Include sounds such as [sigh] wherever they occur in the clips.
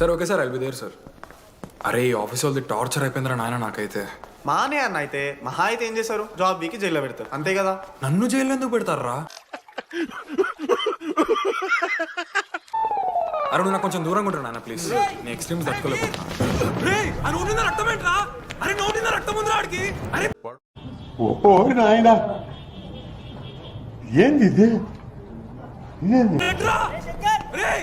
Sir okay sir I'll be there sir అరే ఈ office వాళ్ళది టార్చర్ అయిపోయిందిరా నాయన నాకైతే. మానే అన్న అయితే మహా అయితే ఏం చేశారు? జాబ్ వీకి జైల్లో పెడతారు అంతే కదా? నన్ను జైల్లో ఎందుకు పెడతారా అరే నువ్వు నాకు కొంచెం దూరంగా ఉంటాను నాన్న ప్లీజ్ నేను ఎక్స్ట్రీమ్స్ తట్టుకోలేకపోతున్నా. రక్తం ఏంట్రా? అరే నోటి రక్తం ఉందిరా ఆడికి? అరే ఓ నాయనా. ఏంది ఇది? ఇదేంది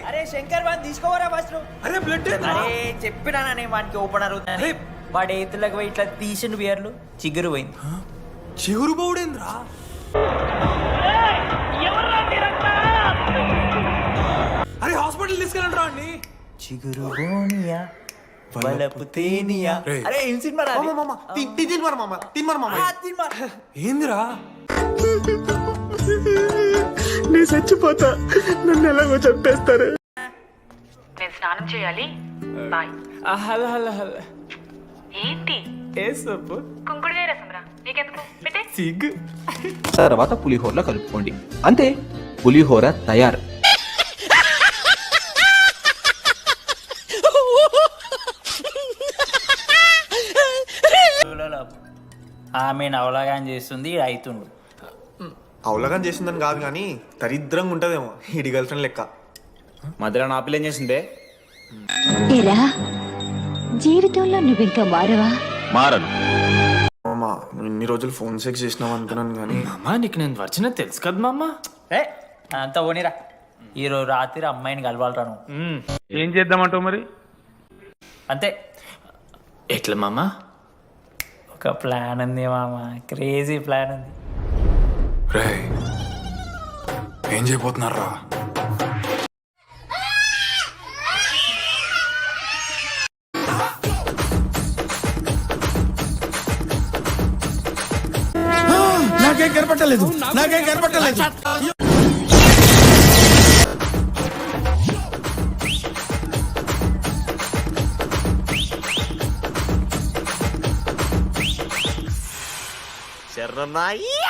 అరే శంకర్ వాడిని తీసుకోవరా ఫస్ట్ అరే బ్లడ్ అరే చెప్పినాననే వానికి ఓపెన్ అరుగుతుంది అరే. వాడి ఎత్తులకు పోయి ఇట్లా తీసిన బియర్లు చిగురు పోయింది. చిగురు బౌడేంద్రా అరే హాస్పిటల్ తీసుకెళ్ళండి రా అండి చిగురు బోనియా బలపు తేనియా. అరే ఏం సినిమా? మామ మామ తిన్ తిన్ మరి మామ తిన్ మరి మామ. సినిమా. ఏందిరా? నేను చచ్చిపోతా. నన్ను ఎలాగో చంపేస్తారు. నేను స్నానం చేయాలి. బాయ్. ఆ, హలో హలో హలో. ఏంటి? ఏ సొప్పు కుంకుడుగాయ రసంరా. నీకెందుకు? పెట్టే. సిగ్గు తర్వాత పులిహోరలో కలుపుకోండి. అంతే పులిహోర తయారు. ఆమె నవలాగాని చేస్తుంది అవుతుండు అవలగం చేసిందని కాదు కానీ దరిద్రంగా ఉంటదేమో ఇడి గర్ల్ ఫ్రెండ్ లెక్క. మధ్యలో నా పిల్ల ఏం చేసిందే. ఏరా జీవితంలో నువ్వింకా మారవా? మారను. మామ నువ్వు ఇన్ని రోజులు ఫోన్ సెక్స్ చేసినావు అనుకున్నాను కానీ. అమ్మా నీకు నేను వచ్చిన తెలుసు కదా మామ? ఏ అంత పోనీరా. ఈరోజు రాత్రి అమ్మాయిని కలవాలరా నువ్వు. ఏం చేద్దామంటావు మరి? అంతే. ఎట్లా మామ? ఒక ప్లాన్ ఉంది మామ. క్రేజీ ప్లాన్ ఉంది. రే ఏం చేయబోతున్నారా నాకేం కనపట్టలేదు. నాకేం కనపట్టలేదు. రే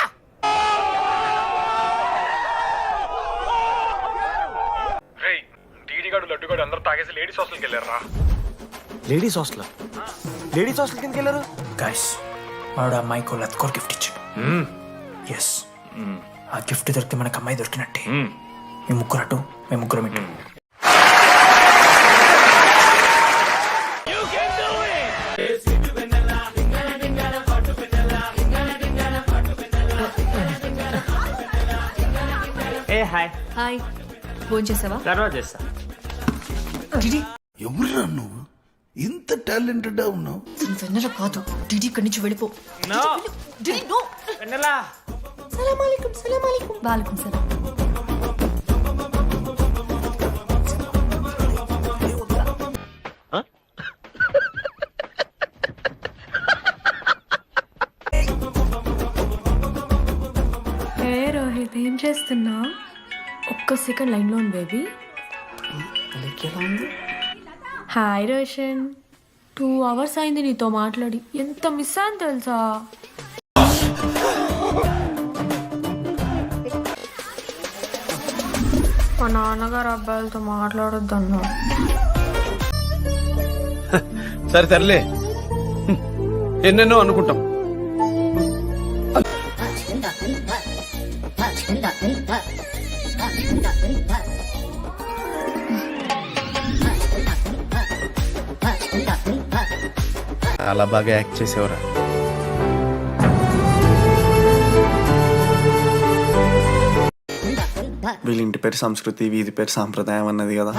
అందరూ తాగేసి లేడీస్ హాస్టల్కి వెళ్ళారా లేడీస్ హాస్టల్? లేడీస్ హాస్టల్ కిందకి వెళ్ళారు? గైస్ వాడు అమ్మాయికి లత్కోర్ గిఫ్ట్ ఇచ్చాడు. ఎస్ ఆ గిఫ్ట్ దొరికితే మనకు అమ్మాయి దొరికినట్టే. మీ ముగ్గురు అటు మేము ముగ్గురు ఇటు. ఏ హాయ్. హాయ్. ఫోన్ చేసావా తర్వాత చేస్తా. ఎవరురా నువ్వు? ఇంత టాలెంటెడ్ ఉన్నావు? వెన్నెల కాదు. డిడి ఇక్కడి నుంచి వెళ్ళిపో. DD no. వెన్నెలా? సలాం అలైకుం సలాం అలైకుం. వాలేకుం సలాం. ఏ రోహిత్ ఏం చేస్తున్నా ఒక్క సెకండ్ లైన్లో ఉంది baby. Hi Roshan. Two hours అయింది నీతో మాట్లాడి. ఎంత మిస్ అని తెలుసా? మా నాన్నగారు అబ్బాయిలతో మాట్లాడొద్దన్నా [laughs] సరే సర్లే. ఎన్నెన్నో అనుకుంటాం. చాలా బాగా యాక్ట్ చేసేవరా. వీళ్ళ ఇంటి పేరు సంస్కృతి వీధి పేరు సాంప్రదాయం అన్నది కదా.